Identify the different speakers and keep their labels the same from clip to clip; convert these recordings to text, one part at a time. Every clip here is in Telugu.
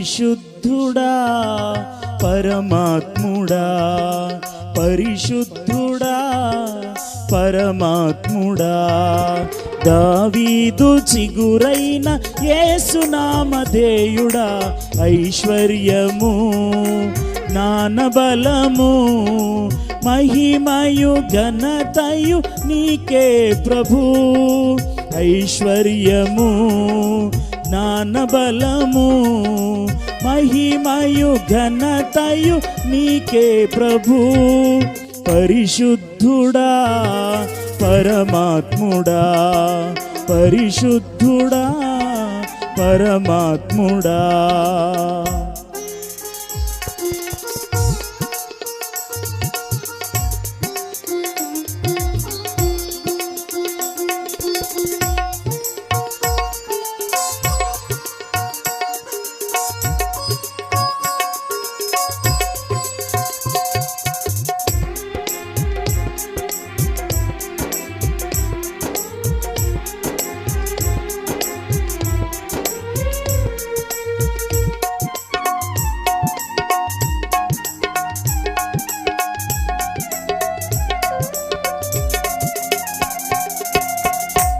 Speaker 1: పరిశుద్ధుడా పరమాత్ముడా పరిశుద్ధుడా పరమాత్ముడా. దావీదు చిగురైన యేసునామధేయుడా ఐశ్వర్యము జ్ఞానబలము మహిమయు ఘనతయు నీకే ప్రభు. ఐశ్వర్యము జ్ఞానబలము మహిమయు ఘనతయు నీకే ప్రభు. పరిశుద్ధుడా పరమాత్ముడా పరిశుద్ధుడా పరమాత్ముడా.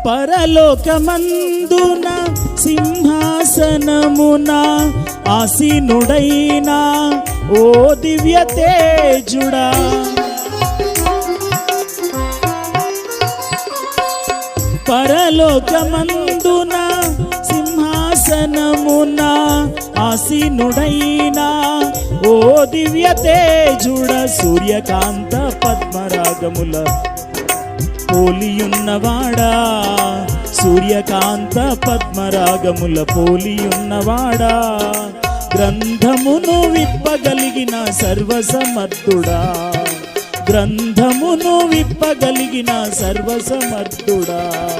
Speaker 1: పరలోకమందున సింహాసనమున ఆసీనుడైనా ఓ దివ్య తేజుడా. పరలోకమందున సింహాసనమున ఆసీనుడైనా ఓ దివ్య తేజుడ. సూర్యకాంత పద్మరాగముల పోలియున్నవాడా? సూర్యకాంత పద్మరాగముల పోలియున్నవాడా? గ్రంథమును విప్పగలిగిన సర్వసమర్థుడా? గ్రంథమును విప్పగలిగిన సర్వసమర్థుడా?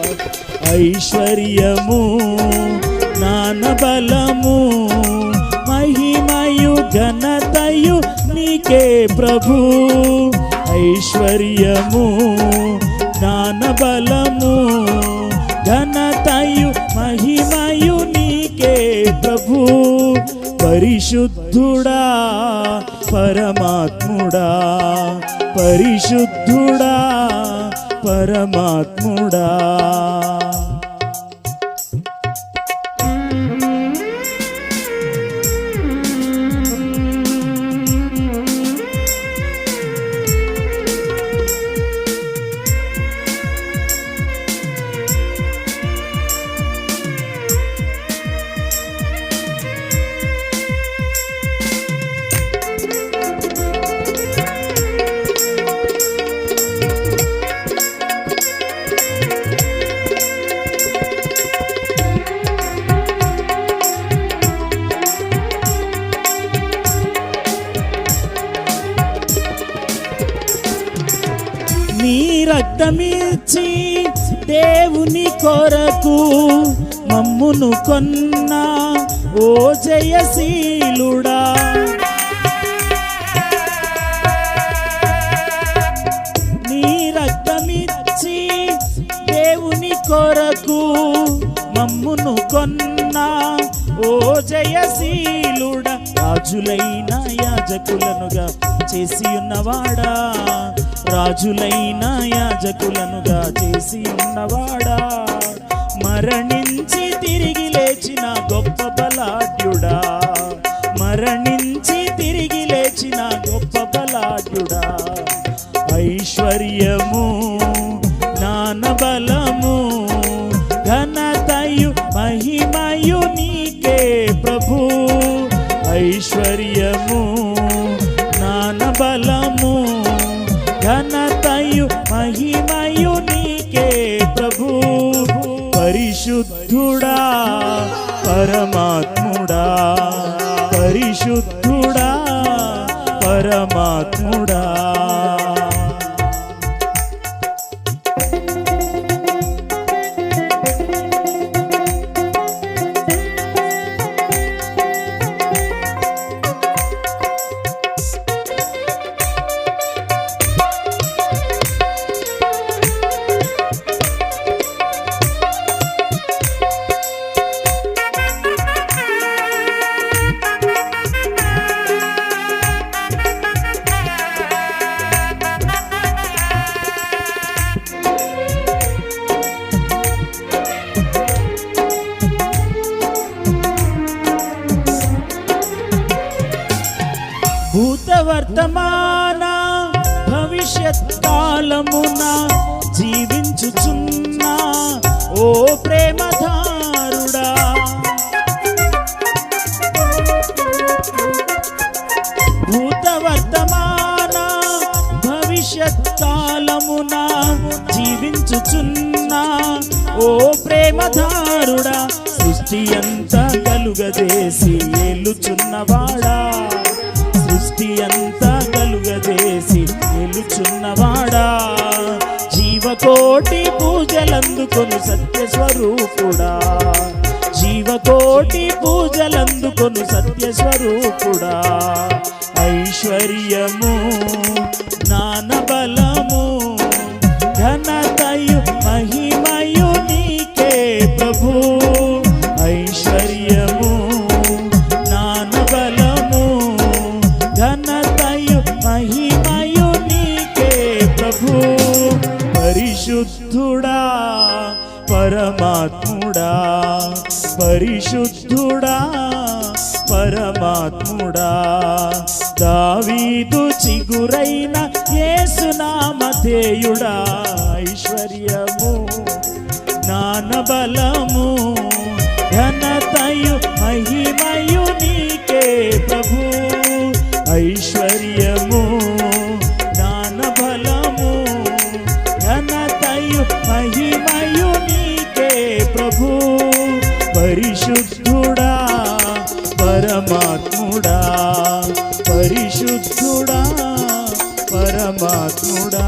Speaker 1: ఐశ్వర్యము జ్ఞానబలము మహిమయు ఘనతయు నీకే ప్రభు. ఐశ్వర్యము జ్ఞానబలము ఘనతయు మహిమయు నీకే ప్రభు. పరిశుద్ధుడా పరమాత్ముడా పరిశుద్ధుడా పరమాత్ముడా. రక్తమిచ్చి దేవుని కొరకు మమ్మును కొన్న ఓ జయశీలుడా. నీ రక్తమిచ్చి దేవుని కొరకు మమ్మును కొన్న ఓ జయశీలుడా. రాజులైన యాజకులనుగా చేసి ఉన్నవాడా రాజులైన యాజకులనుగా చేసి ఉన్నవాడా? మరణించి తిరిగి లేచిన గొప్ప బలాఢ్యుడా? మరణించి తిరిగి లేచిన గొప్ప బలాఢ్యుడా? ఐశ్వర్యము జ్ఞానబలము ఘనతయు మహిమయు నీకే ప్రభు. ఐశ్వర్య పరమాత్ముడా పరిశుద్ధుడా పరమాత్ముడా. భవిష్యత్ కాలమున జీవించుచున్నా ఓ ప్రేమధారుడా. భూత వర్తమాన భవిష్యత్ కాలమున జీవించుచున్నా ఓ ప్రేమధారుడా. సృష్టి అంతా కలుగదేసి ఏలుచున్నవాడా సృష్టి అంతా కలుగజేసి నిలుచున్నవాడా జీవకోటి పూజలందుకొను సత్యస్వరూపుడా. జీవకోటి పూజలందుకొను సత్యస్వరూపుడా. ఐశ్వర్యము జ్ఞానబలము ఘనతయు పరమాత్ముడా పరిశుద్ధుడా పరమాత్ముడా. దావీదు చిగురైన యేసునామధేయుడా ఐశ్వర్యము జ్ఞానబలము మహిమయు నీకే ప్రభు. పరిశుద్ధుడా పరమాత్ముడా. పరిశుద్ధుడా పరమాత్ముడా.